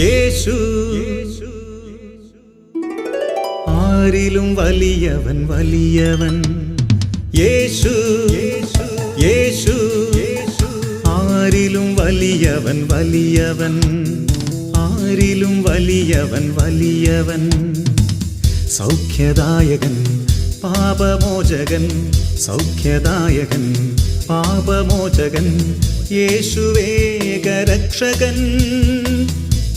യേശു ആരിലും വലിയവൻ വലിയവൻ യേശു യേശു ആരിലും വലിയവൻ വലിയവൻ ആരിലും വലിയവൻ വലിയവൻ സൗഖ്യദായകൻ പാപമോചകൻ സൗഖ്യദായകൻ പാപമോചകൻ യേശുവേഗരക്ഷകൻ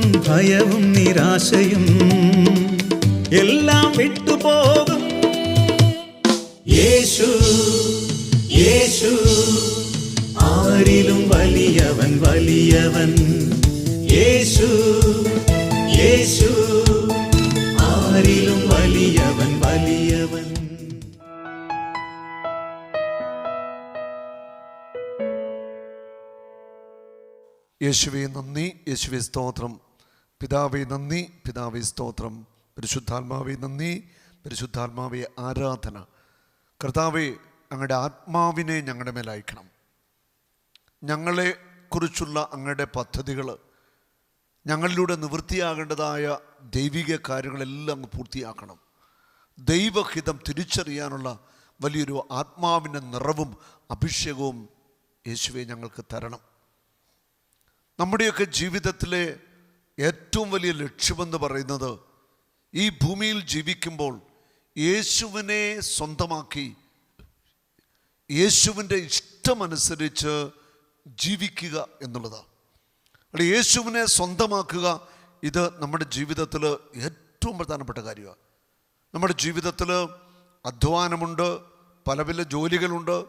ഭയവും നിരാശയും എല്ലാം വിട്ടുപോകും. യേശു യേശു ആരിലും വലിയവൻ വലിയവൻ. യേശു യേശു ആരിലും വലിയവൻ വലിയവൻ. യേശുവെ നന്ദി. യേശുവെ സ്തോത്രം. പിതാവെ നന്ദി. പിതാവെ സ്തോത്രം. പരിശുദ്ധാത്മാവെ നന്ദി. പരിശുദ്ധാത്മാവെ ആരാധന. കർത്താവെ അങ്ങയുടെ ആത്മാവിനെ ഞങ്ങളുടെ മേൽ അയക്കണം. ഞങ്ങളെ കുറിച്ചുള്ള അങ്ങയുടെ പദ്ധതികൾ ഞങ്ങളിലൂടെ നിവൃത്തിയാകേണ്ടതായ ദൈവിക കാര്യങ്ങളെല്ലാം അങ്ങ് പൂർത്തിയാക്കണം. ദൈവഹിതം തിരിച്ചറിയാനുള്ള വലിയൊരു ആത്മാവിന്റെ നിറവും അഭിഷേകവും യേശുവെ ഞങ്ങൾക്ക് തരണം. നമ്മുടെയൊക്കെ ജീവിതത്തിലെ ഏറ്റവും വലിയ ലക്ഷ്യമെന്ന് പറയുന്നത് ഈ ഭൂമിയിൽ ജീവിക്കുമ്പോൾ യേശുവിനെ സ്വന്തമാക്കി യേശുവിന്റെ ഇഷ്ടമനുസരിച്ച് ജീവിക്കുക എന്നുള്ളതാണ്. അവിടെ യേശുവിനെ സ്വന്തമാക്കുക ഇത് നമ്മുടെ ജീവിതത്തിൽ ഏറ്റവും പ്രധാനപ്പെട്ട കാര്യമാണ്. നമ്മുടെ ജീവിതത്തിൽ അധ്വാനമുണ്ട് പല പല ജോലികളുണ്ട്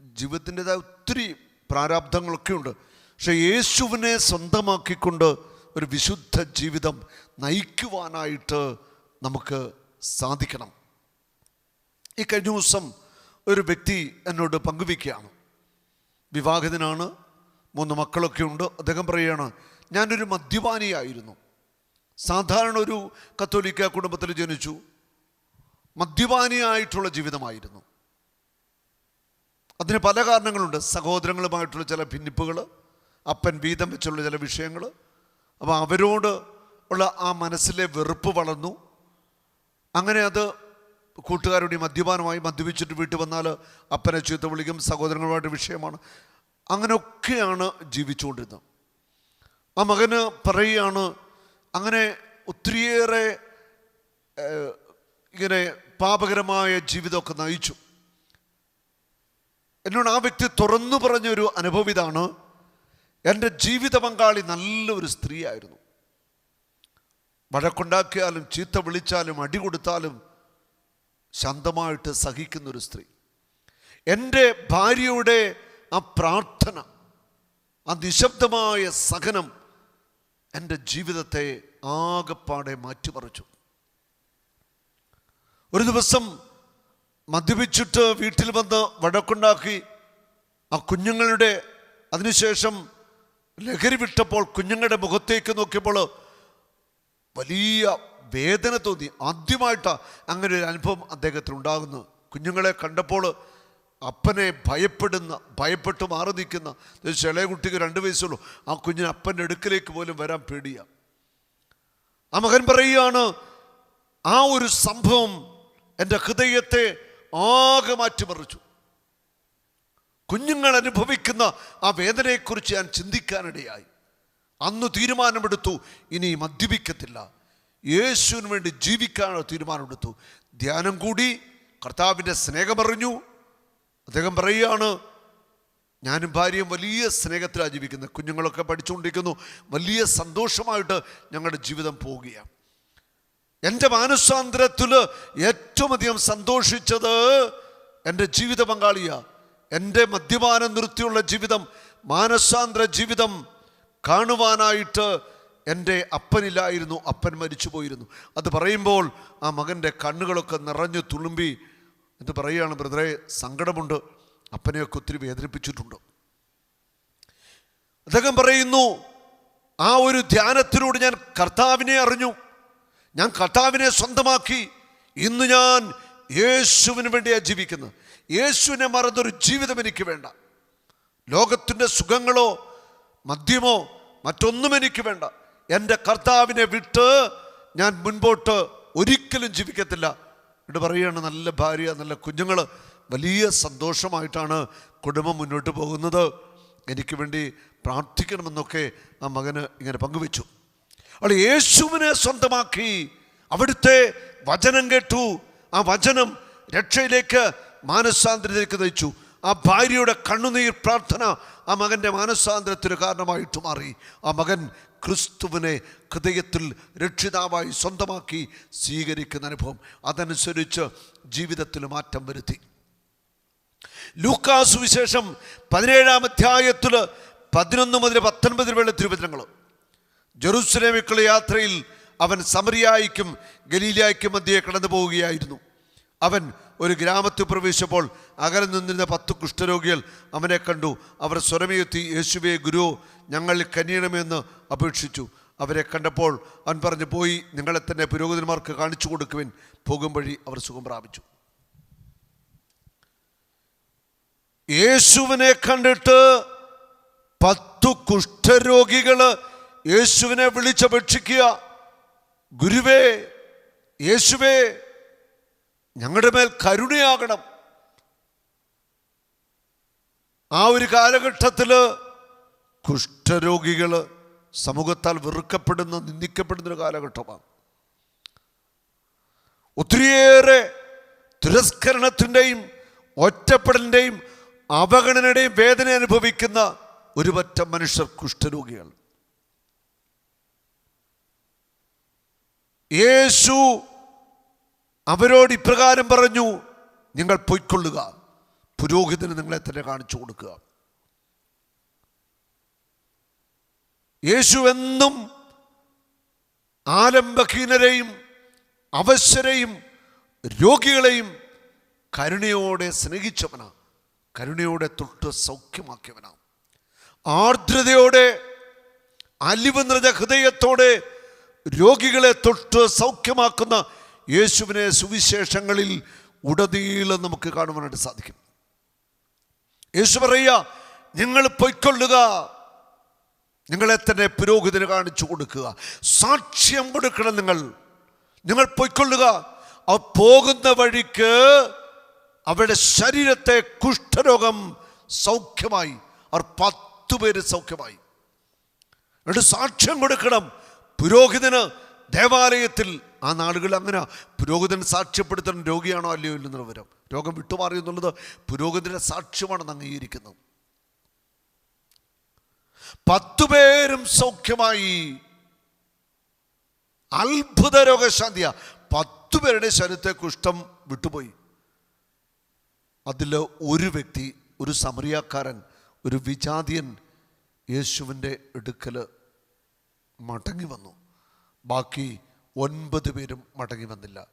ജീവിതത്തിന്റെതായ ഒത്തിരി പ്രാരാബ്ധങ്ങളൊക്കെ ഉണ്ട് പക്ഷെ യേശുവിനെ സ്വന്തമാക്കിക്കൊണ്ട് ഒരു വിശുദ്ധ ജീവിതം നയിക്കുവാനായിട്ട് നമുക്ക് സാധിക്കണം. ഈ കഴിഞ്ഞ ദിവസം ഒരു വ്യക്തി എന്നോട് പങ്കുവയ്ക്കുകയാണ്. വിവാഹിതനാണ് മൂന്ന് മക്കളൊക്കെ ഉണ്ട്. അദ്ദേഹം പറയുകയാണ് ഞാനൊരു മദ്യപാനിയായിരുന്നു. സാധാരണ ഒരു കത്തോലിക്ക കുടുംബത്തിൽ ജനിച്ചു. മദ്യപാനിയായിട്ടുള്ള ജീവിതമായിരുന്നു. അതിന് പല കാരണങ്ങളുണ്ട്. സഹോദരങ്ങളുമായിട്ടുള്ള ചില ഭിന്നിപ്പുകൾ അപ്പൻ വീതം വെച്ചുള്ള ചില വിഷയങ്ങൾ അപ്പോൾ അവരോട് ഉള്ള ആ മനസ്സിലെ വെറുപ്പ് വളർന്നു. അങ്ങനെ അത് കൂട്ടുകാരുടെ മദ്യപാനമായി മദ്യപിച്ചിട്ട് വീട്ടിൽ വന്നാൽ അപ്പനെ ചീത്ത വിളിക്കും സഹോദരങ്ങളുമായിട്ട് വിഷയമാണ്. അങ്ങനെയൊക്കെയാണ് ജീവിച്ചുകൊണ്ടിരുന്നത്. ആ മകന് പറയുകയാണ് അങ്ങനെ ഒത്തിരിയേറെ ഇങ്ങനെ പാപകരമായ ജീവിതമൊക്കെ നയിച്ചു. എന്നോട് ആ വ്യക്തി തുറന്നു പറഞ്ഞൊരു അനുഭവം ഇതാണ്. എന്റെ ജീവിത പങ്കാളി നല്ലൊരു സ്ത്രീയായിരുന്നു. വഴക്കുണ്ടാക്കിയാലും ചീത്ത വിളിച്ചാലും അടി കൊടുത്താലും ശാന്തമായിട്ട് സഹിക്കുന്നൊരു സ്ത്രീ. എന്റെ ഭാര്യയുടെ ആ പ്രാർത്ഥന ആ നിശബ്ദമായ സഹനം എന്റെ ജീവിതത്തെ ആകപ്പാടെ മാറ്റിമറിച്ചു. ഒരു ദിവസം മദ്യപിച്ചിട്ട് വീട്ടിൽ വന്ന് വഴക്കുണ്ടാക്കി ആ കുഞ്ഞുങ്ങളുടെ അതിനുശേഷം ലഹരി വിട്ടപ്പോൾ കുഞ്ഞുങ്ങളുടെ മുഖത്തേക്ക് നോക്കിയപ്പോൾ വലിയ വേദന തോന്നി. ആദ്യമായിട്ടാണ് അങ്ങനെ ഒരു അനുഭവം അദ്ദേഹത്തിന് ഉണ്ടാകുന്നു. കുഞ്ഞുങ്ങളെ കണ്ടപ്പോൾ അപ്പനെ ഭയപ്പെടുന്ന ഭയപ്പെട്ട് മാറി നിൽക്കുന്ന. ചെറിയ കുട്ടിക്ക് രണ്ട് വയസ്സുള്ളൂ ആ കുഞ്ഞിന് അപ്പന്റെ അടുക്കലേക്ക് പോലും വരാൻ പേടിയാണ് ആ മകൻ പറയുകയാണ് ആ ഒരു സംഭവം എന്റെ ഹൃദയത്തെ ആകെ മാറ്റിമറിച്ചു. കുഞ്ഞുങ്ങൾ അനുഭവിക്കുന്ന ആ വേദനയെക്കുറിച്ച് ഞാൻ ചിന്തിക്കാനിടയായി. അന്ന് തീരുമാനമെടുത്തു ഇനി മദ്യപിക്കത്തില്ല. യേശുവിന് വേണ്ടി ജീവിക്കാനുള്ള തീരുമാനമെടുത്തു. ധ്യാനം കൂടി കർത്താവിന്റെ സ്നേഹമറിഞ്ഞു അദ്ദേഹം പറയുകയാണ് ഞാനും ഭാര്യയും വലിയ സ്നേഹത്തിലാണ് ജീവിക്കുന്നത്. കുഞ്ഞുങ്ങളൊക്കെ പഠിച്ചുകൊണ്ടിരിക്കുന്നു. വലിയ സന്തോഷമായിട്ട് ഞങ്ങളുടെ ജീവിതം പോവുകയാണ് എന്റെ മാനസാന്തരത്തിൽ ഏറ്റവും അധികം സന്തോഷിച്ചത് എന്റെ ജീവിത പങ്കാളിയാ എന്റെ മദ്യപാനം നിർത്തിയുള്ള ജീവിതം മാനസാന്തര ജീവിതം കാണുവാനായിട്ട് എന്റെ അപ്പനില്ലായിരുന്നു അപ്പൻ മരിച്ചു പോയിരുന്നു അത് പറയുമ്പോൾ ആ മകന്റെ കണ്ണുകളൊക്കെ നിറഞ്ഞു തുളുമ്പി എന്ന് പറയുകയാണ് ബ്രദറെ സങ്കടമുണ്ട്. അപ്പനെയൊക്കെ ഒത്തിരി വേദനിപ്പിച്ചിട്ടുണ്ട്. അദ്ദേഹം പറയുന്നു ആ ഒരു ധ്യാനത്തിലൂടെ ഞാൻ കർത്താവിനെ അറിഞ്ഞു. ഞാൻ കർത്താവിനെ സ്വന്തമാക്കി. ഇന്ന് ഞാൻ യേശുവിന് വേണ്ടിയാണ് ജീവിക്കുന്നത്. യേശുവിനെ മറന്നൊരു ജീവിതം എനിക്ക് വേണ്ട. ലോകത്തിന്റെ സുഖങ്ങളോ മദ്യമോ മറ്റൊന്നും എനിക്ക് വേണ്ട. എന്റെ കർത്താവിനെ വിട്ട് ഞാൻ മുൻപോട്ട് ഒരിക്കലും ജീവിക്കത്തില്ല. ഇവിടെ പറയുകയാണ് നല്ല ഭാര്യ നല്ല കുഞ്ഞുങ്ങൾ വലിയ സന്തോഷമായിട്ടാണ് കുടുംബം മുന്നോട്ട് പോകുന്നത്. എനിക്ക് വേണ്ടി പ്രാർത്ഥിക്കണമെന്നൊക്കെ ആ മകന് ഇങ്ങനെ പങ്കുവെച്ചു. അവൾ യേശുവിനെ സ്വന്തമാക്കി. അവിടുത്തെ വചനം കേട്ടു. ആ വചനം രക്ഷയിലേക്ക് മാനസാന്തരത്തിലേക്ക് നയിച്ചു. ആ ഭാര്യയുടെ കണ്ണുനീർ പ്രാർത്ഥന ആ മകന്റെ മാനസാന്തരത്തിന് കാരണമായിട്ട് മാറി. ആ മകൻ ക്രിസ്തുവിനെ ഹൃദയത്തിൽ രക്ഷിതാവായി സ്വന്തമാക്കി സ്വീകരിക്കുന്ന അനുഭവം. അതനുസരിച്ച് ജീവിതത്തിൽ മാറ്റം വരുത്തി. ലൂക്കാസ് വിശേഷം പതിനേഴാം അധ്യായത്തിൽ പതിനൊന്ന് മുതൽ പത്തൊൻപത് വരെ തിരുവചനങ്ങൾ. ജെറൂസലേമിക്കുള്ള യാത്രയിൽ അവൻ സമറിയായിക്കും ഗലീലായിക്കും മധ്യേ കടന്നു പോവുകയായിരുന്നു അവൻ ഒരു ഗ്രാമത്തിൽ പ്രവേശിച്ചപ്പോൾ അകലെ നിന്നിരുന്ന പത്ത് കുഷ്ഠരോഗികൾ അവനെ കണ്ടു. അവർ സ്വരമേത്തി യേശുവേ ഗുരു ഞങ്ങൾ കനിയണമെന്ന് അപേക്ഷിച്ചു. അവരെ കണ്ടപ്പോൾ അവൻ പറഞ്ഞു പോയി നിങ്ങളെ തന്നെ പുരോഹിതന്മാർക്ക് കാണിച്ചു കൊടുക്കുവിൻ. പോകും വഴി അവർ സുഖം പ്രാപിച്ചു. യേശുവിനെ കണ്ടിട്ട് പത്തു കുഷ്ഠരോഗികൾ യേശുവിനെ വിളിച്ചപേക്ഷിക്കുക. ഗുരുവേ യേശുവേ ഞങ്ങളുടെ മേൽ കരുണയാകണം. ആ ഒരു കാലഘട്ടത്തിൽ കുഷ്ഠരോഗികൾ സമൂഹത്താൽ വെറുക്കപ്പെടുന്ന നിന്ദിക്കപ്പെടുന്നൊരു കാലഘട്ടമാണ്. ഒത്തിരിയേറെ തിരസ്കരണത്തിന്റെയും ഒറ്റപ്പെടലിന്റെയും അവഗണനയുടെയും വേദന അനുഭവിക്കുന്ന ഒരുപറ്റം മനുഷ്യർ കുഷ്ഠരോഗികൾ. യേശു അവരോട് ഇപ്രകാരം പറഞ്ഞു നിങ്ങൾ പൊയ്ക്കൊള്ളുക. പുരോഹിതന് നിങ്ങളെ തന്നെ കാണിച്ചു കൊടുക്കുക. യേശുവെന്നും ആലംബഹീനരെയും അവശരെയും രോഗികളെയും കരുണയോടെ സ്നേഹിച്ചവനാ കരുണയോടെ തൊട്ട് സൗഖ്യമാക്കിയവനാ ആർദ്രതയോടെ അലിവ് നിറഞ്ഞ ഹൃദയത്തോടെ രോഗികളെ തൊട്ട് സൗഖ്യമാക്കുന്ന യേശുവിനെ സുവിശേഷങ്ങളിൽ ഉടനീളം നമുക്ക് കാണുവാനായിട്ട് സാധിക്കും. യേശു പറയുക നിങ്ങൾ പൊയ്ക്കൊള്ളുക. നിങ്ങളെ തന്നെ പുരോഹിതന് കാണിച്ചു കൊടുക്കുക. സാക്ഷ്യം കൊടുക്കണം നിങ്ങൾ. നിങ്ങൾ പൊയ്ക്കൊള്ളുക. ആ പോകുന്ന വഴിക്ക് അവരുടെ ശരീരത്തെ കുഷ്ഠരോഗം സൗഖ്യമായി. അവർ പത്തു പേര് സൗഖ്യമായി. എന്നിട്ട് സാക്ഷ്യം കൊടുക്കണം. പുരോഹിതന് ദേവാലയത്തിൽ ആ നാളുകൾ അങ്ങനെ പുരോഹിതൻ സാക്ഷ്യപ്പെടുത്തണം രോഗിയാണോ അല്ലയോ ഇല്ലെന്നുള്ള വിവരം. രോഗം വിട്ടുമാറി എന്നുള്ളത് പുരോഹിതന്റെ സാക്ഷ്യമാണെന്ന് അംഗീകരിക്കുന്നത് പത്തുപേരും സൗഖ്യമായി. അത്ഭുത രോഗശാന്തിയ. പത്തുപേരുടെ ശരീരത്തെ കുഷ്ഠം വിട്ടുപോയി. അതിൽ ഒരു വ്യക്തി ഒരു സമറിയാക്കാരൻ ഒരു വിജാതിയൻ യേശുവിന്റെ എടുക്കൽ മടങ്ങി വന്നു. ബാക്കി ഒൻപത് പേരും മടങ്ങി വന്നില്ല.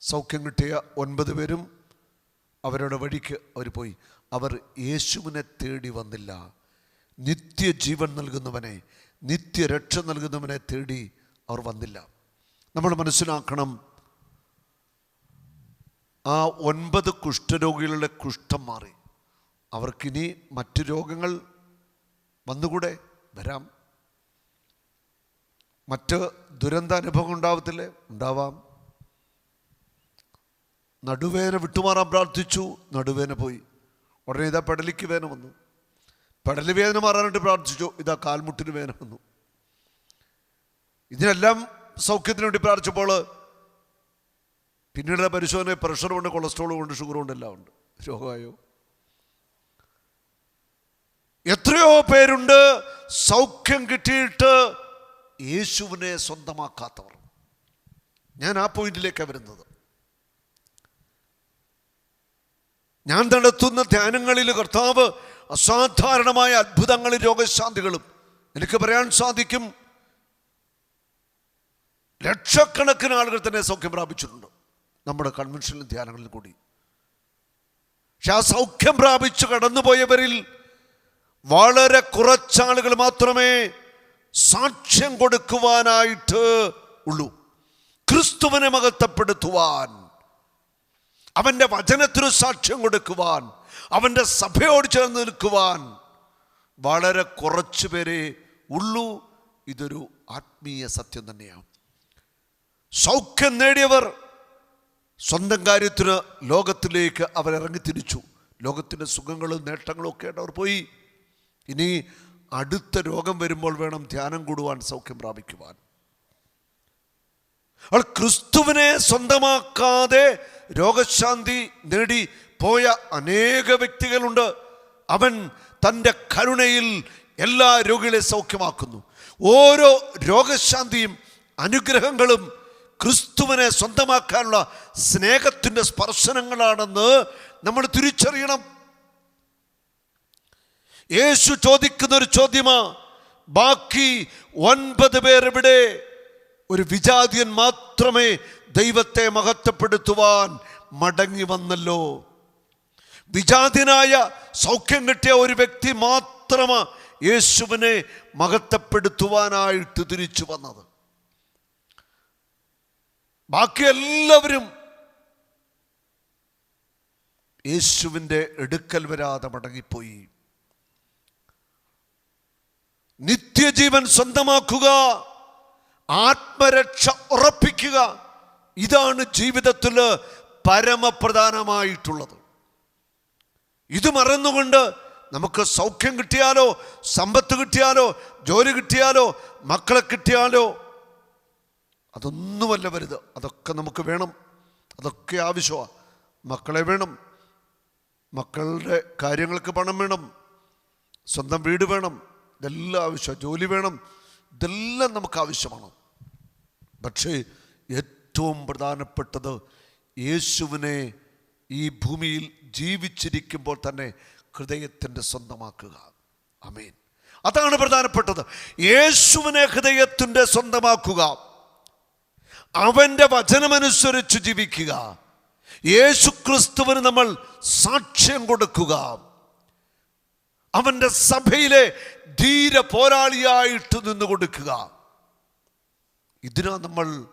സൗഖ്യം കിട്ടിയ ഒൻപത് പേരും അവരുടെ വഴിക്ക് അവർ പോയി. അവർ യേശുവിനെ തേടി വന്നില്ല. നിത്യജീവൻ നൽകുന്നവനെ നിത്യരക്ഷ നൽകുന്നവനെ തേടി അവർ വന്നില്ല. നമ്മൾ മനസ്സിലാക്കണം ആ ഒൻപത് കുഷ്ഠരോഗികളുടെ കുഷ്ഠം മാറി. അവർക്കിനി മറ്റു രോഗങ്ങൾ വന്നുകൂടെ? വരാം. മറ്റ് ദുരന്ത അനുഭവം ഉണ്ടാവത്തില്ലേ? ഉണ്ടാവാം. നടുവേന വിട്ടുമാറാൻ പ്രാർത്ഥിച്ചു നടുവേന പോയി. ഉടനെ ഇതാ പെടലിക്ക് വേന വന്നു. പെടലി വേദന മാറാനായിട്ട് പ്രാർത്ഥിച്ചു ഇതാ കാൽമുട്ടിന് വേദന വന്നു. ഇതിനെല്ലാം സൗഖ്യത്തിന് വേണ്ടി പ്രാർത്ഥിച്ചപ്പോൾ പിന്നീട് പരിശോധന പ്രഷറുമുണ്ട് കൊളസ്ട്രോളും ഉണ്ട് ഷുഗറും കൊണ്ട് എല്ലാം ഉണ്ട്. രോഗമായോ? എത്രയോ പേരുണ്ട് സൗഖ്യം കിട്ടിയിട്ട് യേശുവിനെ സ്വന്തമാക്കാത്തവർ. ഞാൻ ആ പോയിന്റിലേക്കാണ് വരുന്നത്. ഞാൻ നടത്തുന്ന ധ്യാനങ്ങളിൽ കർത്താവ് അസാധാരണമായ അത്ഭുതങ്ങളും രോഗശാന്തികളും എനിക്ക് പറയാൻ സാധിക്കും. ലക്ഷക്കണക്കിന് ആളുകൾ തന്നെ സൗഖ്യം പ്രാപിച്ചിട്ടുണ്ട് നമ്മുടെ കൺവെൻഷനിലും ധ്യാനങ്ങളിൽ കൂടി. പക്ഷെ ആ സൗഖ്യം പ്രാപിച്ചു കടന്നുപോയവരിൽ വളരെ കുറച്ചാളുകൾ മാത്രമേ സാക്ഷ്യം കൊടുക്കുവാനായിട്ട് ഉള്ളൂ. ക്രിസ്തുവിനെ മഹത്വപ്പെടുത്തുവാൻ. അവന്റെ വചനത്തിന് സാക്ഷ്യം കൊടുക്കുവാൻ. അവന്റെ സഭയോട് ചേർന്ന് നിൽക്കുവാൻ. വളരെ കുറച്ച് പേരെ ഉള്ളൂ. ഇതൊരു ആത്മീയ സത്യം തന്നെയാണ്. സൗഖ്യം നേടിയവർ സ്വന്തം കാര്യത്തിന് ലോകത്തിലേക്ക് അവർ ഇറങ്ങിത്തിരിച്ചു ലോകത്തിന്റെ സുഖങ്ങളും നേട്ടങ്ങളും ഒക്കെ ആയിട്ട് അവർ പോയി. ഇനി അടുത്ത രോഗം വരുമ്പോൾ വേണം ധ്യാനം കൂടുവാൻ സൗഖ്യം പ്രാപിക്കുവാൻ. അവൾ ക്രിസ്തുവിനെ സ്വന്തമാക്കാതെ രോഗശാന്തി നേടി പോയ അനേക വ്യക്തികളുണ്ട്. അവൻ തന്റെ കരുണയിൽ എല്ലാ രോഗികളെ സൗഖ്യമാക്കുന്നു. ഓരോ രോഗശാന്തിയും അനുഗ്രഹങ്ങളും ക്രിസ്തുവിനെ സ്വന്തമാക്കാനുള്ള സ്നേഹത്തിന്റെ സ്പർശനങ്ങളാണെന്ന് നമ്മൾ തിരിച്ചറിയണം. യേശു ചോദിക്കുന്ന ഒരു ചോദ്യമാ. ബാക്കി ഒൻപത് ഇവിടെ ഒരു വിജാതിയൻ മാത്രമേ ദൈവത്തെ മഹത്വപ്പെടുത്തുവാൻ മടങ്ങി വന്നല്ലോ. വിജാതിനായ സൗഖ്യം കിട്ടിയ ഒരു വ്യക്തി മാത്രമാ യേശുവിനെ മഹത്വപ്പെടുത്തുവാനായിട്ട് തിരിച്ചു വന്നത്. ബാക്കി എല്ലാവരും യേശുവിന്റെ എടുക്കൽ വരാതെ മടങ്ങിപ്പോയി. നിത്യജീവൻ സ്വന്തമാക്കുക ആത്മരക്ഷ ഉറപ്പിക്കുക. ഇതാണ് ജീവിതത്തിൽ പരമപ്രധാനമായിട്ടുള്ളത്. ഇത് മറന്നുകൊണ്ട് നമുക്ക് സൗഖ്യം കിട്ടിയാലോ സമ്പത്ത് കിട്ടിയാലോ ജോലി കിട്ടിയാലോ മക്കളെ കിട്ടിയാലോ അതൊന്നുമല്ല വരുത് അതൊക്കെ നമുക്ക് വേണം. അതൊക്കെ ആവശ്യമാണ് മക്കളെ വേണം. മക്കളുടെ കാര്യങ്ങൾക്ക് പണം വേണം. സ്വന്തം വീട് വേണം. ഇതെല്ലാം ആവശ്യമാണ്. ജോലി വേണം. ഇതെല്ലാം നമുക്ക് ആവശ്യമാണ്. പക്ഷേ ഏറ്റവും പ്രധാനപ്പെട്ടത് യേശുവിനെ ഈ ഭൂമിയിൽ ജീവിച്ചിരിക്കുമ്പോൾ തന്നെ ഹൃദയത്തിന്റെ സ്വന്തമാക്കുക. അമേൻ അതാണ് പ്രധാനപ്പെട്ടത്. യേശുവിനെ ഹൃദയത്തിന്റെ സ്വന്തമാക്കുക. അവന്റെ വചനമനുസരിച്ച് ജീവിക്കുക. യേശു ക്രിസ്തുവിന് നമ്മൾ സാക്ഷ്യം കൊടുക്കുക. അവന്റെ സഭയിലെ ധീര പോരാളിയായിട്ട് നിന്ന് കൊടുക്കുക ഇതിനാ നമ്മൾ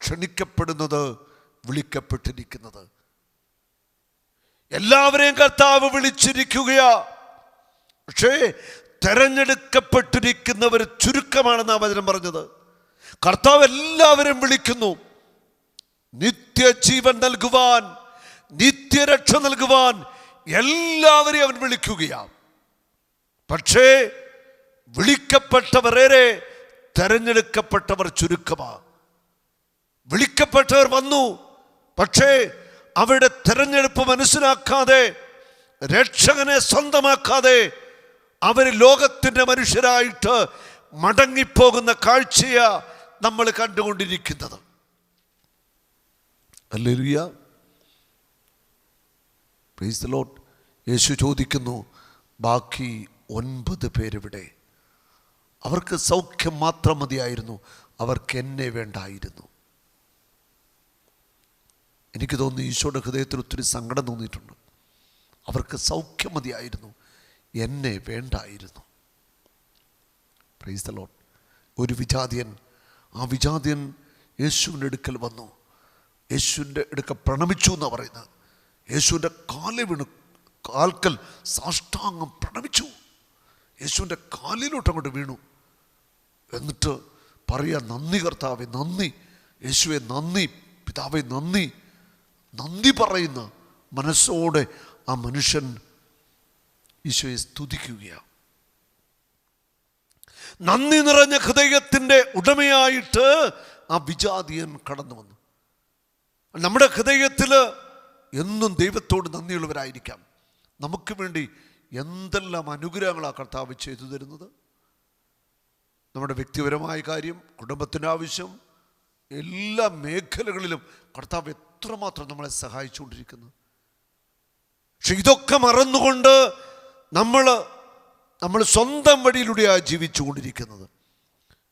ക്ഷണിക്കപ്പെടുന്നത് വിളിക്കപ്പെട്ടിരിക്കുന്നത്. എല്ലാവരെയും കർത്താവ് വിളിച്ചിരിക്കുക പക്ഷേ തെരഞ്ഞെടുക്കപ്പെട്ടിരിക്കുന്നവർ ചുരുക്കമാണെന്ന് വചനം പറഞ്ഞത്. കർത്താവ് എല്ലാവരും വിളിക്കുന്നു. നിത്യജീവൻ നൽകുവാൻ നിത്യരക്ഷ നൽകുവാൻ എല്ലാവരെയും അവൻ വിളിക്കുകയാണ് പക്ഷേ വിളിക്കപ്പെട്ടവരേറെ തെരഞ്ഞെടുക്കപ്പെട്ടവർ ചുരുക്കമാ. വിളിക്കപ്പെട്ടവർ വന്നു പക്ഷേ അവരുടെ തെരഞ്ഞെടുപ്പ് മനസ്സിലാക്കാതെ രക്ഷകനെ സ്വന്തമാക്കാതെ അവർ ലോകത്തിന്റെ മനുഷ്യരായിട്ട് മടങ്ങിപ്പോകുന്ന കാഴ്ചയാ നമ്മൾ കണ്ടുകൊണ്ടിരിക്കുന്നത്. ലോർഡ് യേശു ചോദിക്കുന്നു ബാക്കി ഒൻപത് പേരിവിടെ. അവർക്ക് സൗഖ്യം മാത്രം മതിയായിരുന്നു. അവർക്ക് എന്നെ വേണ്ടായിരുന്നു. എനിക്ക് തോന്നുന്നു ഈശോയുടെ ഹൃദയത്തിൽ ഒത്തിരി സങ്കടം തോന്നിയിട്ടുണ്ട്. അവർക്ക് സൗഖ്യം മതിയായിരുന്നു. എന്നെ വേണ്ടായിരുന്നു. പ്രൈസ് ഒരു വിജാതിയൻ ആ വിജാതിയൻ യേശുവിന്റെ അടുക്കൽ വന്നു. യേശുവിന്റെ അടുക്ക പ്രണമിച്ചു എന്നാണ് പറയുന്നത്. യേശുവിന്റെ കാലിൽ വിണു കാൽക്കൽ സാഷ്ടാംഗം പ്രണമിച്ചു. യേശുവിന്റെ കാലിലോട്ട് അങ്ങോട്ട് വീണു. എന്നിട്ട് പറയുക നന്ദി കർത്താവെ നന്ദി. യേശുവെ നന്ദി. പിതാവെ നന്ദി. നന്ദി പറയുന്ന മനസ്സോടെ ആ മനുഷ്യൻ ഈശോയെ സ്തുതിക്കുകയാണ് നന്ദി നിറഞ്ഞ ഹൃദയത്തിന്റെ ഉടമയായിട്ട് ആ വിജാതിയൻ കടന്നു വന്നു. നമ്മുടെ ഹൃദയത്തിൽ എന്നും ദൈവത്തോട് നന്ദിയുള്ളവരായിരിക്കാം. നമുക്ക് വേണ്ടി എന്തെല്ലാം അനുഗ്രഹങ്ങളാണ് കർത്താവ് ചെയ്തു തരുന്നത്? നമ്മുടെ വ്യക്തിപരമായ കാര്യം കുടുംബത്തിന്റെ ആവശ്യം എല്ലാ മേഖലകളിലും കർത്താവ് എത്രമാത്രം നമ്മളെ സഹായിച്ചുകൊണ്ടിരിക്കുന്നു. പക്ഷെ ഇതൊക്കെ മറന്നുകൊണ്ട് നമ്മൾ നമ്മൾ സ്വന്തം വഴിയിലൂടെയാണ് ജീവിച്ചുകൊണ്ടിരിക്കുന്നത്.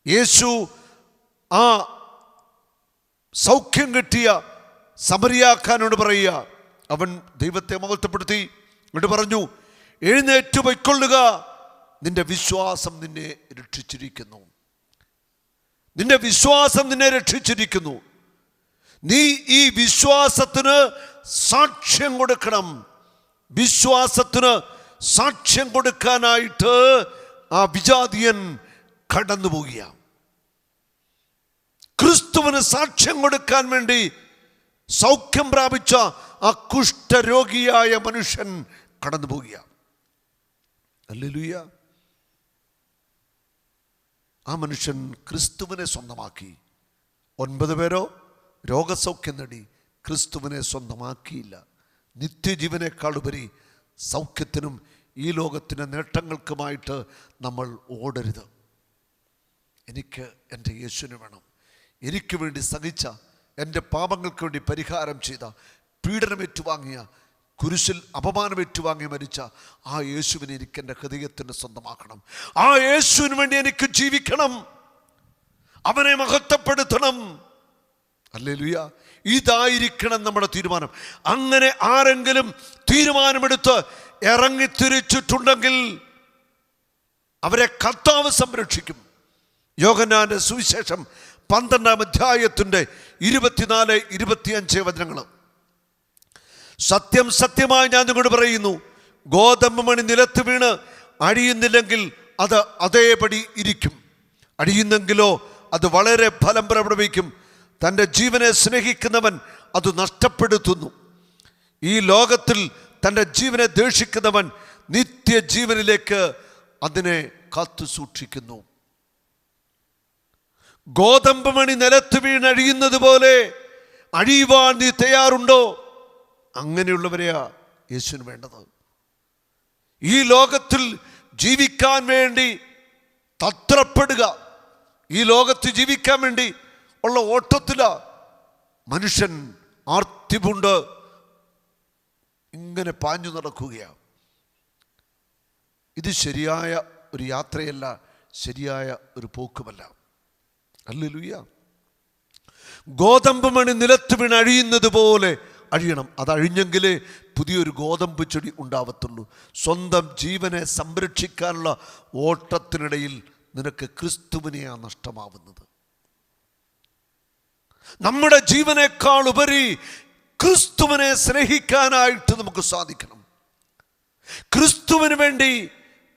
യേശു ആ സൗഖ്യം കിട്ടിയ സമരിയാക്കാനോട് പറയുക അവൻ ദൈവത്തെ മഹത്വപ്പെടുത്തി എന്നിട്ട് പറഞ്ഞു എഴുന്നേറ്റ് പൊയ്ക്കൊള്ളുക. നിന്റെ വിശ്വാസം നിന്നെ രക്ഷിച്ചിരിക്കുന്നു. നിന്റെ വിശ്വാസം നിന്നെ രക്ഷിച്ചിരിക്കുന്നു. നീ ഈ വിശ്വാസത്തിന് സാക്ഷ്യം കൊടുക്കണം. വിശ്വാസത്തിന് സാക്ഷ്യം കൊടുക്കാനായിട്ട് ആ വിജാതിയൻ കടന്നു പോവുകയാണ്. ക്രിസ്തുവിന് സാക്ഷ്യം കൊടുക്കാൻ വേണ്ടി സൗഖ്യം പ്രാപിച്ച ആ കുഷ്ഠരോഗിയായ മനുഷ്യൻ കടന്നു പോവുകയാണ്. അല്ലേലൂയ ആ മനുഷ്യൻ ക്രിസ്തുവിനെ സ്വന്തമാക്കി. ഒൻപത് പേരോ രോഗസൗഖ്യം നേടി ക്രിസ്തുവിനെ സ്വന്തമാക്കിയില്ല. നിത്യജീവനേക്കാളുപരി സൗഖ്യത്തിനും ഈ ലോകത്തിന്റെ നേട്ടങ്ങൾക്കുമായിട്ട് നമ്മൾ ഓടരുത്. എനിക്ക് എന്റെ യേശുവിന് വേണം. എനിക്ക് വേണ്ടി സഹിച്ച എന്റെ പാപങ്ങൾക്ക് വേണ്ടി പരിഹാരം ചെയ്ത പീഡനം ഏറ്റുവാങ്ങിയ കുരിശിൽ അപമാനം ഏറ്റുവാങ്ങി മരിച്ച ആ യേശുവിനെ എനിക്ക് എന്റെ ഹൃദയത്തിന് സ്വന്തമാക്കണം. ആ യേശുവിന് വേണ്ടി എനിക്ക് ജീവിക്കണം. അവനെ മഹത്വപ്പെടുത്തണം. അല്ലേ ലുയ ഇതായിരിക്കണം നമ്മുടെ തീരുമാനം. അങ്ങനെ ആരെങ്കിലും തീരുമാനമെടുത്ത് ഇറങ്ങിത്തിരിച്ചിട്ടുണ്ടെങ്കിൽ അവരെ കർത്താവ് സംരക്ഷിക്കും. യോഗനാന്റെ സുവിശേഷം പന്ത്രണ്ടാം അധ്യായത്തിന്റെ ഇരുപത്തിനാല് ഇരുപത്തിയഞ്ച് വചനങ്ങൾ സത്യം സത്യമായി ഞാൻ നിങ്ങളോട് പറയുന്നു. ഗോതമ്പ് മണി നിലത്ത് വീണ് അഴിയുന്നില്ലെങ്കിൽ അത് അതേപടി ഇരിക്കും. അഴിയുന്നെങ്കിലോ അത് വളരെ ഫലം പ്രകടിപ്പിക്കും. തന്റെ ജീവനെ സ്നേഹിക്കുന്നവൻ അത് നഷ്ടപ്പെടുത്തുന്നു. ഈ ലോകത്തിൽ തന്റെ ജീവനെ ദേഷിക്കുന്നവൻ നിത്യജീവനിലേക്ക് അതിനെ കാത്തു സൂക്ഷിക്കുന്നു. ഗോതമ്പ് മണി നിലത്ത് വീണഴിയുന്നത് പോലെ അഴിയുവാൻ നീ തയ്യാറുണ്ടോ? അങ്ങനെയുള്ളവരെയാ യേശുവിന് വേണ്ടത്. ഈ ലോകത്തിൽ ജീവിക്കാൻ വേണ്ടി തത്രപ്പെടുക ഈ ലോകത്ത് ജീവിക്കാൻ വേണ്ടി ഉള്ള ഓട്ടത്തില മനുഷ്യൻ ആർത്തിപുണ്ട്. ഇങ്ങനെ പാഞ്ഞു നടക്കുകയാണ് ഇത് ശരിയായ ഒരു യാത്രയല്ല ശരിയായ ഒരു പോക്കുമല്ല. അല്ലേലൂയ ഗോതമ്പ് മണി നിലത്ത് വീണ് അഴിയുന്നത് പോലെ അഴിയണം. അതഴിഞ്ഞെങ്കിലേ പുതിയൊരു ഗോതമ്പ് ചെടി ഉണ്ടാവത്തുള്ളൂ. സ്വന്തം ജീവനെ സംരക്ഷിക്കാനുള്ള ഓട്ടത്തിനിടയിൽ നിനക്ക് ക്രിസ്തുവിനെയാണ് നഷ്ടമാവുന്നത്. നമ്മുടെ ജീവനേക്കാൾ ഉപരി ക്രിസ്തുവിനെ സ്നേഹിക്കാനായിട്ട് നമുക്ക് സാധിക്കണം. ക്രിസ്തുവിന് വേണ്ടി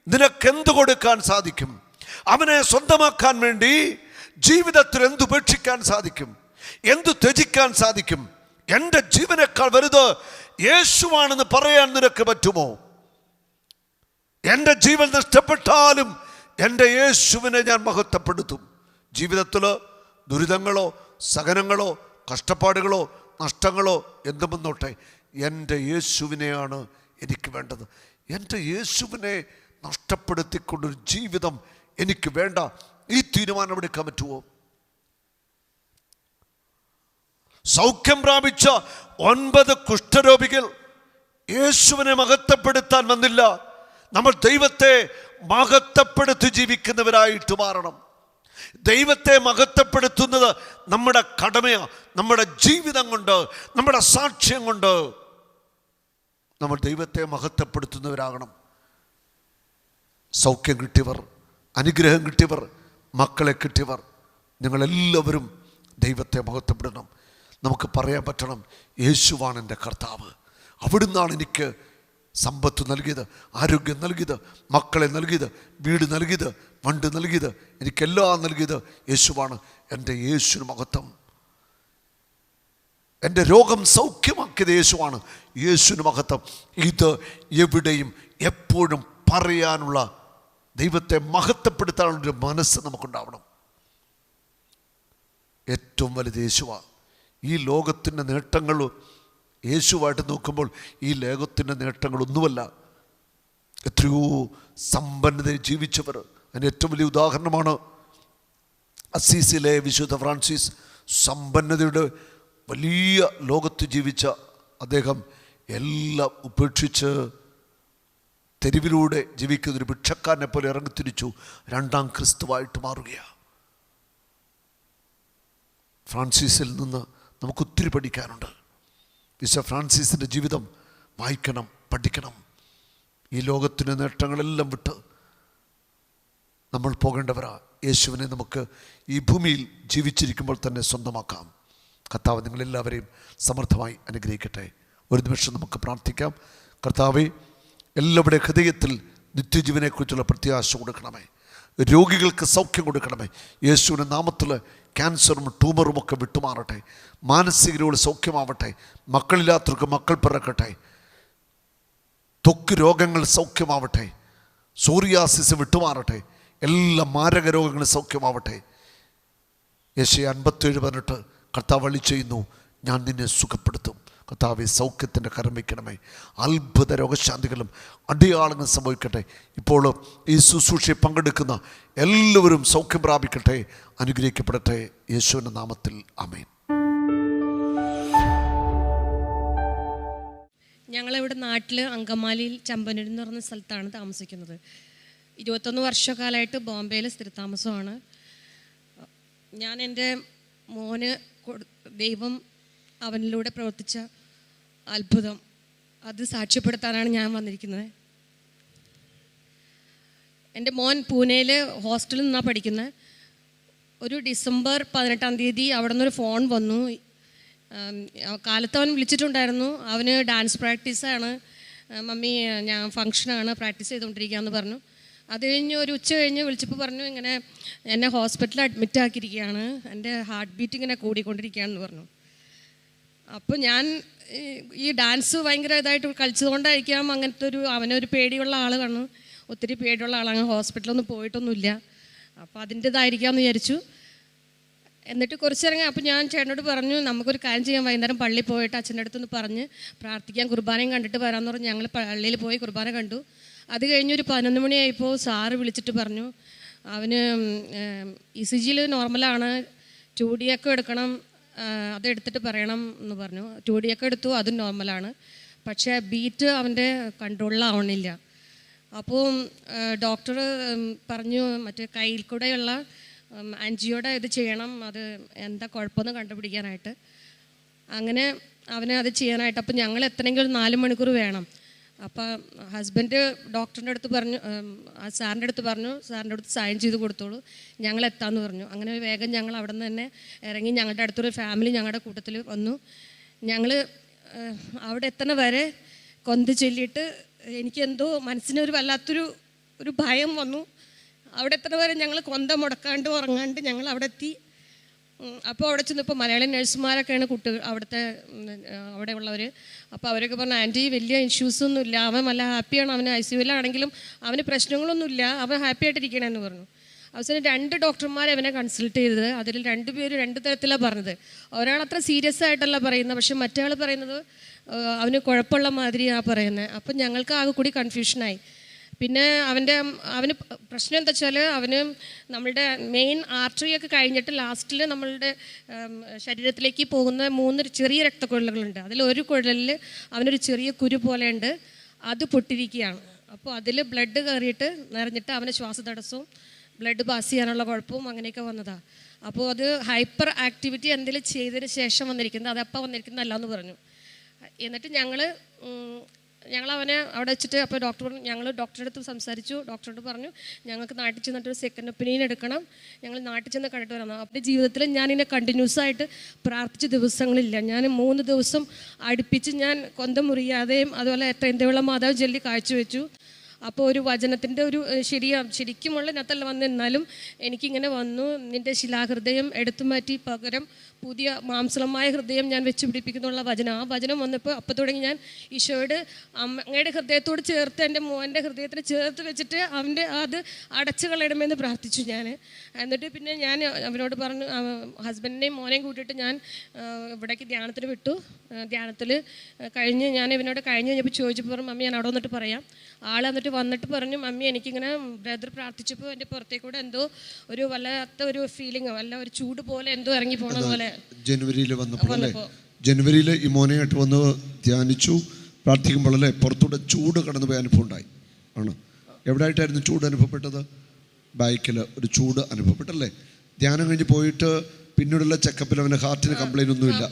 നിനക്ക് എന്ത് കൊടുക്കാൻ സാധിക്കും? അവനെ സ്വന്തമാക്കാൻ വേണ്ടി ജീവിതത്തിൽ എന്ത് ഉപേക്ഷിക്കാൻ സാധിക്കും? എന്തു ത്യജിക്കാൻ സാധിക്കും? എന്റെ ജീവനേക്കാൾ വലുത് യേശുവാണെന്ന് പറയാൻ നിനക്ക് പറ്റുമോ? എന്റെ ജീവൻ നഷ്ടപ്പെട്ടാലും എന്റെ യേശുവിനെ ഞാൻ മഹത്വപ്പെടുത്തും. ജീവിതത്തിൽ ദുരിതങ്ങളോ സഹനങ്ങളോ കഷ്ടപ്പാടുകളോ നഷ്ടങ്ങളോ എന്തും വന്നോട്ടെ എന്റെ യേശുവിനെയാണ് എനിക്ക് വേണ്ടത്. എന്റെ യേശുവിനെ നഷ്ടപ്പെടുത്തിക്കൊണ്ടൊരു ജീവിതം എനിക്ക് വേണ്ട. ഈ തീരുമാനമെടുക്കാൻ പറ്റുമോ? സൗഖ്യം പ്രാപിച്ച ഒൻപത് കുഷ്ഠരോഗികൾ യേശുവിനെ മഹത്വപ്പെടുത്താൻ വന്നില്ല. നമ്മൾ ദൈവത്തെ മഹത്വപ്പെടുത്തി ജീവിക്കുന്നവരായിട്ട് മാറണം. ദൈവത്തെ മഹത്വപ്പെടുത്തുന്നത് നമ്മുടെ കടമയാണ് നമ്മുടെ ജീവിതം കൊണ്ട് നമ്മുടെ സാക്ഷ്യം കൊണ്ട്. നമ്മൾ ദൈവത്തെ മഹത്വപ്പെടുത്തുന്നവരാകണം. സൗഖ്യം കിട്ടിയവർ അനുഗ്രഹം കിട്ടിയവർ മക്കളെ കിട്ടിയവർ നിങ്ങളെല്ലാവരും ദൈവത്തെ മഹത്വപ്പെടണം നമുക്ക് പറയാൻ പറ്റണം യേശുവാണ് എന്റെ കർത്താവ്. അവിടുന്നാണ് എനിക്ക് സമ്പത്ത് നൽകിയത് ആരോഗ്യം നൽകിയത് മക്കളെ നൽകിയത് വീട് നൽകിയത് വണ്ട് നൽകിയത് എനിക്കെല്ലാം നൽകിയത് യേശുവാണ് എന്റെ യേശുവിന് മഹത്വം. എന്റെ രോഗം സൗഖ്യമാക്കിയത് യേശുവാണ് യേശുവിന് മഹത്വം. ഇത് എവിടെയും എപ്പോഴും പറയാനുള്ള ദൈവത്തെ മഹത്വപ്പെടുത്താനുള്ളൊരു മനസ്സ് നമുക്കുണ്ടാവണം. ഏറ്റവും വലുത് യേശുവാ. ഈ ലോകത്തിന്റെ നേട്ടങ്ങൾ യേശുവായിട്ട് നോക്കുമ്പോൾ ഈ ലോകത്തിന്റെ നേട്ടങ്ങളൊന്നുമല്ല. എത്രയോ സമ്പന്നത ജീവിച്ചവർ. അതിന് ഏറ്റവും വലിയ ഉദാഹരണമാണ് അസീസിലെ വിശുദ്ധ ഫ്രാൻസിസ്. സമ്പന്നതയുടെ വലിയ ലോകത്ത് ജീവിച്ച അദ്ദേഹം എല്ലാം ഉപേക്ഷിച്ച് തെരുവിലൂടെ ജീവിക്കുന്ന ഒരു ഭിക്ഷക്കാരനെ പോലെ ഇറങ്ങിത്തിരിച്ചു രണ്ടാം ക്രിസ്തുവായിട്ട് മാറുകയാണ്. ഫ്രാൻസിസിൽ നിന്ന് നമുക്ക് ഒത്തിരി പഠിക്കാനുണ്ട്. മിസ്റ്റർ ഫ്രാൻസിസിന്റെ ജീവിതം വായിക്കണം പഠിക്കണം. ഈ ലോകത്തിന്റെ നേട്ടങ്ങളെല്ലാം വിട്ട് നമ്മൾ പോകേണ്ടവരാ. യേശുവിനെ നമുക്ക് ഈ ഭൂമിയിൽ ജീവിച്ചിരിക്കുമ്പോൾ തന്നെ സ്വന്തമാക്കാം. കർത്താവ് നിങ്ങളെല്ലാവരെയും സമർത്ഥമായി അനുഗ്രഹിക്കട്ടെ. ഒരു നിമിഷം നമുക്ക് പ്രാർത്ഥിക്കാം. കർത്താവെ എല്ലാവരുടെ ഹൃദയത്തിൽ നിത്യജീവനെക്കുറിച്ചുള്ള പ്രത്യാശ കൊടുക്കണമേ. രോഗികൾക്ക് സൗഖ്യം കൊടുക്കണമേ. യേശുവിന്റെ നാമത്തിൽ ക്യാൻസറും ട്യൂമറും ഒക്കെ വിട്ടുമാറട്ടെ. മാനസിക രോഗികൾ സൗഖ്യമാവട്ടെ. മക്കളില്ലാത്തവർക്ക് മക്കൾ പിറക്കട്ടെ. തൊക്ക് രോഗങ്ങൾ സൗഖ്യമാവട്ടെ. സൂര്യാസിസ് വിട്ടുമാറട്ടെ. എല്ലാ മാരക രോഗങ്ങളും സൗഖ്യമാവട്ടെ. യേശയ അൻപത്തേഴ് പതിനെട്ട് കർത്താവളി ചെയ്യുന്നു ഞാൻ നിന്നെ സുഖപ്പെടുത്തും. കർത്താവെ സൗഖ്യത്തിന്റെ കരം വയ്ക്കണമേ. അത്ഭുത രോഗശാന്തികളും അടിയാളങ്ങളും സംഭവിക്കട്ടെ. ഇപ്പോൾ ഈ ശുശ്രൂഷയിൽ പങ്കെടുക്കുന്ന എല്ലാവരും സൗഖ്യം പ്രാപിക്കട്ടെ. അനുഗ്രഹിക്കപ്പെടട്ടെ. യേശുവിന്റെ നാമത്തിൽ അമേൻ ഞങ്ങളിവിടെ നാട്ടിൽ അങ്കമാലിയിൽ ചമ്പനൂർ എന്ന് പറഞ്ഞ സ്ഥലത്താണ് താമസിക്കുന്നത്. ഇരുപത്തൊന്ന് വർഷക്കാലമായിട്ട് ബോംബെയിൽ സ്ഥിരതാമസമാണ്. ഞാൻ എന്റെ മോന് ദൈവം അവനിലൂടെ പ്രവർത്തിച്ച അത്ഭുതം. അത് സാക്ഷ്യപ്പെടുത്താനാണ് ഞാൻ വന്നിരിക്കുന്നത്. എന്റെ മോൻ പൂനെയിൽ ഹോസ്റ്റലിൽ നിന്നാണ് പഠിക്കുന്നത് ഒരു ഡിസംബർ പതിനെട്ടാം തീയതി അവിടെ നിന്നൊരു ഫോൺ വന്നു. കാലത്ത് അവൻ വിളിച്ചിട്ടുണ്ടായിരുന്നു. അവന് ഡാൻസ് പ്രാക്ടീസാണ്. മമ്മി ഞാൻ ഫങ്ഷനാണ് പ്രാക്ടീസ് ചെയ്തുകൊണ്ടിരിക്കുകയെന്ന് പറഞ്ഞു. അത് കഴിഞ്ഞ് ഒരു ഉച്ച കഴിഞ്ഞ് വിളിച്ചപ്പോൾ പറഞ്ഞു ഇങ്ങനെ എന്നെ ഹോസ്പിറ്റലിൽ അഡ്മിറ്റ് ആക്കിയിരിക്കുകയാണ് എന്റെ ഹാർട്ട് ബീറ്റ് ഇങ്ങനെ കൂടിക്കൊണ്ടിരിക്കുകയാണെന്ന് പറഞ്ഞു. അപ്പോൾ ഞാൻ ഈ- ഡാൻസ് ഭയങ്കര ഇതായിട്ട് കളിച്ചതുകൊണ്ടായിരിക്കാം അങ്ങനത്തെ ഒരു അവനൊരു പേടിയുള്ള ആൾ കാണും. ഒത്തിരി പേടിയുള്ള ആളാണ്. ഹോസ്പിറ്റലൊന്നും പോയിട്ടൊന്നുമില്ല. അപ്പോൾ അതിന്റെതായിരിക്കാമെന്ന് വിചാരിച്ചു. എന്നിട്ട് കുറച്ചിറങ്ങി അപ്പോൾ ഞാൻ ചേട്ടനോട് പറഞ്ഞു നമുക്കൊരു കാര്യം ചെയ്യാം. വൈകുന്നേരം പള്ളി പോയിട്ട് അച്ഛന്റെ അടുത്തൊന്ന് പറഞ്ഞ് പ്രാർത്ഥിക്കാൻ കുർബാനയും കണ്ടിട്ട് വരാമെന്ന് പറഞ്ഞ് ഞങ്ങൾ പള്ളിയിൽ പോയി കുർബാന കണ്ടു. അത് കഴിഞ്ഞ് ഒരു പതിനൊന്ന് മണിയായപ്പോൾ സാറ് വിളിച്ചിട്ട് പറഞ്ഞു അവന് ഇ സി ജിയിൽ നോർമലാണ്. ടു ഡി ഒക്കെ എടുക്കണം. ആ, അത് എടുത്തിട്ട് പറയണം എന്ന് പറഞ്ഞു. ടു ഡി ഒക്കെ എടുത്തു അതും നോർമലാണ് പക്ഷേ ബീറ്റ് അവന്റെ കൺട്രോളിലാവണില്ല അപ്പോൾ ഡോക്ടർ പറഞ്ഞു മറ്റേ കയ്യിൽ കൂടെയുള്ള ആൻജിയോടെ ഇത് ചെയ്യണം. അത് എന്താ കുഴപ്പമെന്ന് കണ്ടുപിടിക്കാനായിട്ട്. അങ്ങനെ അവനെ അത് ചെയ്യാനായിട്ട് അപ്പോൾ ഞങ്ങൾ എത്തണമെങ്കിൽ ഒരു നാല് മണിക്കൂർ വേണം. അപ്പോൾ ഹസ്ബൻഡ് ഡോക്ടറിന്റെ അടുത്ത് പറഞ്ഞു സാറിന്റെ അടുത്ത് പറഞ്ഞു സാറിന്റെ അടുത്ത് സൈൻ ചെയ്ത് കൊടുത്തോളൂ. ഞങ്ങൾ എത്താമെന്ന് പറഞ്ഞു. അങ്ങനെ വേഗം ഞങ്ങൾ അവിടെ നിന്ന് തന്നെ ഇറങ്ങി ഞങ്ങളുടെ അടുത്തൊരു ഫാമിലി ഞങ്ങളുടെ കൂട്ടത്തിൽ വന്നു. ഞങ്ങൾ അവിടെ എത്തണ വരെ കൊന്ത് ചൊല്ലിയിട്ട് എനിക്കെന്തോ മനസ്സിനൊരു വല്ലാത്തൊരു ഒരു ഭയം വന്നു. അവിടെ എത്തണ വരെ ഞങ്ങൾ കൊന്ത മുടക്കാണ്ട് ഉറങ്ങാണ്ട് ഞങ്ങൾ അവിടെ എത്തി. അപ്പോൾ അവിടെ ചെന്നപ്പോൾ മലയാളി നഴ്സുമാരൊക്കെയാണ് കുട്ടികൾ അവിടുത്തെ അവിടെ ഉള്ളവർ അപ്പോൾ അവരൊക്കെ പറഞ്ഞു ആന്റി വലിയ ഇഷ്യൂസ് ഒന്നും ഇല്ല. അവൻ നല്ല ഹാപ്പിയാണ് അവന് ഐ സി യുവിലാണെങ്കിലും അവന് പ്രശ്നങ്ങളൊന്നുമില്ല അവൻ ഹാപ്പി ആയിട്ടിരിക്കണമെന്ന് പറഞ്ഞു. അവസാനം രണ്ട് ഡോക്ടർമാരെ അവനെ കൺസൾട്ട് ചെയ്തത്. അതിൽ രണ്ട് പേര് രണ്ട് തരത്തിലാണ് പറഞ്ഞത്. ഒരാൾ അത്ര സീരിയസ് ആയിട്ടല്ല പറയുന്നത്. പക്ഷെ മറ്റേ പറയുന്നത് അവന് കുഴപ്പമുള്ള മാതിരിയാണ് പറയുന്നത് അപ്പം ഞങ്ങൾക്ക് ആകെ കൂടി കൺഫ്യൂഷനായി പിന്നെ അവന്റെ അവന് പ്രശ്നം എന്താ വെച്ചാൽ അവന് നമ്മളുടെ മെയിൻ ആർട്ടറിയൊക്കെ കഴിഞ്ഞിട്ട് ലാസ്റ്റിൽ നമ്മളുടെ ശരീരത്തിലേക്ക് പോകുന്ന മൂന്ന് ചെറിയ രക്തക്കുഴലുകളുണ്ട്. അതിൽ ഒരു കുഴലിൽ അവനൊരു ചെറിയ കുരു പോലെയുണ്ട്. അത് പൊട്ടിരിക്കുകയാണ് അപ്പോൾ അതിൽ ബ്ലഡ് കയറിയിട്ട് നിറഞ്ഞിട്ട് അവന് ശ്വാസതടസ്സവും ബ്ലഡ് പാസ് ചെയ്യാനുള്ള കുഴപ്പവും അങ്ങനെയൊക്കെ വന്നതാണ് അപ്പോൾ അത് ഹൈപ്പർ ആക്ടിവിറ്റി എന്തെങ്കിലും ചെയ്തതിന് ശേഷം വന്നിരിക്കുന്നത് അതപ്പോൾ വന്നിരിക്കുന്നതല്ല എന്ന് പറഞ്ഞു. എന്നിട്ട് ഞങ്ങൾ ഞങ്ങൾ അവനെ അവിടെ വെച്ചിട്ട് അപ്പോൾ ഡോക്ടർ പറഞ്ഞു ഞങ്ങൾ ഡോക്ടറുടെ അടുത്ത് സംസാരിച്ചു. ഡോക്ടറോട് പറഞ്ഞു ഞങ്ങൾക്ക് നാട്ടിൽ ചെന്നിട്ട് ഒരു സെക്കൻഡ് ഒപ്പീനിയൻ എടുക്കണം. ഞങ്ങൾ നാട്ടിൽ ചെന്ന് കണ്ടിട്ട് വരണം അവന്റെ ജീവിതത്തിൽ ഞാൻ കണ്ടിന്യൂസ് ആയിട്ട് പ്രാർത്ഥിച്ച ദിവസങ്ങളില്ല. ഞാൻ മൂന്ന് ദിവസം അടുപ്പിച്ച് ഞാൻ കൊന്തം മുറിയാതെയും അതുപോലെ എത്രയും മാതാവ് ജല്ലി കാഴ്ചവെച്ചു അപ്പോൾ ഒരു വചനത്തിന്റെ ഒരു ശരിയാ ശരിക്കുമുള്ള നത്തല്ല വന്നിരുന്നാലും എനിക്കിങ്ങനെ വന്നു. നിന്റെ ശിലാഹൃദയം എടുത്തു മാറ്റി പകരം പുതിയ മാംസളമായ ഹൃദയം ഞാൻ വെച്ച് പിടിപ്പിക്കുന്നുള്ള വചനം. ആ വചനം വന്നപ്പോൾ അപ്പോൾ തുടങ്ങി ഞാൻ ഈശോയോട് അമ്മയുടെ അങ്ങയുടെ ഹൃദയത്തോട് ചേർത്ത് എന്റെ മോന്റെ ഹൃദയത്തിന് ചേർത്ത് വെച്ചിട്ട് അവന്റെ അത് അടച്ചു കളയണമെന്ന് പ്രാർത്ഥിച്ചു ഞാൻ. എന്നിട്ട് പിന്നെ ഞാൻ അവനോട് പറഞ്ഞു ഹസ്ബൻഡിനെയും മോനെയും കൂട്ടിയിട്ട് ഞാൻ ഇവിടേക്ക് ധ്യാനത്തിന് വിട്ടു. ധ്യാനത്തിൽ കഴിഞ്ഞ് ഞാൻ ഇവനോട് കഴിഞ്ഞ് കഴിഞ്ഞപ്പോൾ ചോദിച്ചപ്പോൾ പറഞ്ഞു മമ്മി ഞാൻ അവിടെ വന്നിട്ട് പറയാം. ആൾ എന്നിട്ട് വന്നിട്ട് പറഞ്ഞു മമ്മി എനിക്കിങ്ങനെ ബ്രദർ പ്രാർത്ഥിച്ചപ്പോൾ എന്റെ പുറത്തേക്കൂടെ എന്തോ ഒരു വല്ലാത്ത ഒരു ഫീലിംഗ് വല്ല ഒരു ചൂട് പോലെ എന്തോ ഇറങ്ങി പോണ പോലെ ജനുവരിയിൽ വന്നപ്പോൾ അല്ലേ. ജനുവരിയിൽ ഈ മോനെയായിട്ട് വന്ന് ധ്യാനിച്ചു പ്രാർത്ഥിക്കുമ്പോൾ അല്ലേ പുറത്തൂടെ ചൂട് കടന്നു പോയ അനുഭവം ഉണ്ടായി. ആണ്. എവിടെയായിട്ടായിരുന്നു ചൂട് അനുഭവപ്പെട്ടത്? ബൈക്കിൽ ഒരു ചൂട് അനുഭവപ്പെട്ടല്ലേ? ധ്യാനം കഴിഞ്ഞ് പോയിട്ട് പിന്നീടുള്ള ചെക്കപ്പിൽ അവന്റെ ഹാർട്ടിന് കംപ്ലൈന്റ് ഒന്നുമില്ല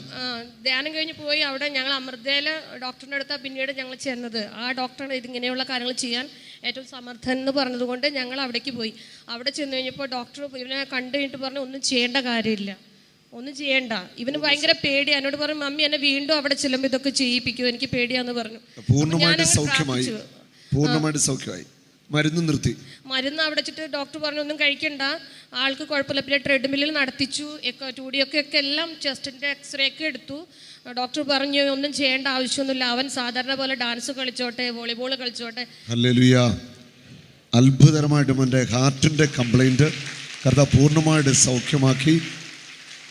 ധ്യാനം കഴിഞ്ഞ് പോയി അവിടെ ഞങ്ങൾ അമൃതയിലെ ഡോക്ടറിന്റെ അടുത്താണ് പിന്നീട് ഞങ്ങൾ ചെന്നത്. ആ ഡോക്ടറാണ് ഇതിങ്ങനെയുള്ള കാര്യങ്ങൾ ചെയ്യാൻ ഏറ്റവും സമർത്ഥൻ എന്ന് പറഞ്ഞതുകൊണ്ട് ഞങ്ങൾ അവിടേക്ക് പോയി. അവിടെ ചെന്ന് കഴിഞ്ഞപ്പോൾ ഡോക്ടർ ഇവനെ കണ്ടു കഴിഞ്ഞിട്ട് പറഞ്ഞു ഒന്നും ചെയ്യേണ്ട കാര്യമില്ല. ഒന്നും ചെയ്യണ്ട. ഇവന് ഭയങ്കര പേടി എന്നോട് പറഞ്ഞു മമ്മി എന്നെ വീണ്ടും അവിടെ ചെല്ലുമ്പോൾ ഇതൊക്കെ ചെയ്യിപ്പിക്കും എനിക്ക് പേടിയാന്ന് പറഞ്ഞു. പൂർണമായിട്ട് സൗഖ്യമായി. പൂർണമായിട്ട് സൗഖ്യമായി. മരുന്ന് നിർത്തി. മരുന്ന് അവിടെ വെച്ചിട്ട് ഡോക്ടർ പറഞ്ഞു ഒന്നും കഴിക്കണ്ട. ആൾക്ക് കുഴപ്പമില്ല. പിന്നെ ട്രെഡ്മില്ലിൽ നടത്തിച്ചു. ഒക്കെ ടു ഡി ഒക്കെ ഒക്കെ എല്ലാം ചെസ്റ്റിന്റെ എക്സ്റേ ഒക്കെ എടുത്തു. ഡോക്ടർ പറഞ്ഞു ഒന്നും ചെയ്യേണ്ട ആവശ്യമൊന്നുമില്ല. അവൻ സാധാരണ പോലെ ഡാൻസ് കളിച്ചോട്ടെ വോളിബോൾ കളിച്ചോട്ടെ. അത്ഭുതകരമായിട്ടും എന്റെ ഹാർട്ടിന്റെ കംപ്ലൈന്റ് കർത്താവ് പൂർണമായിട്ട് സൗഖ്യമാക്കി.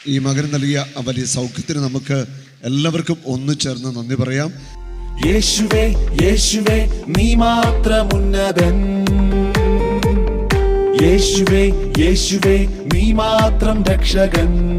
ഈ മകൻ നൽകിയ വലിയ സൗഖ്യത്തിന് നമുക്ക് എല്ലാവർക്കും ഒന്നു ചേർന്ന് നന്ദി പറയാം. യേശുവേ യേശുവേ നീ മാത്രം ഉന്നതൻ യേശുവേ യേശുവേ നീ മാത്രം രക്ഷകൻ.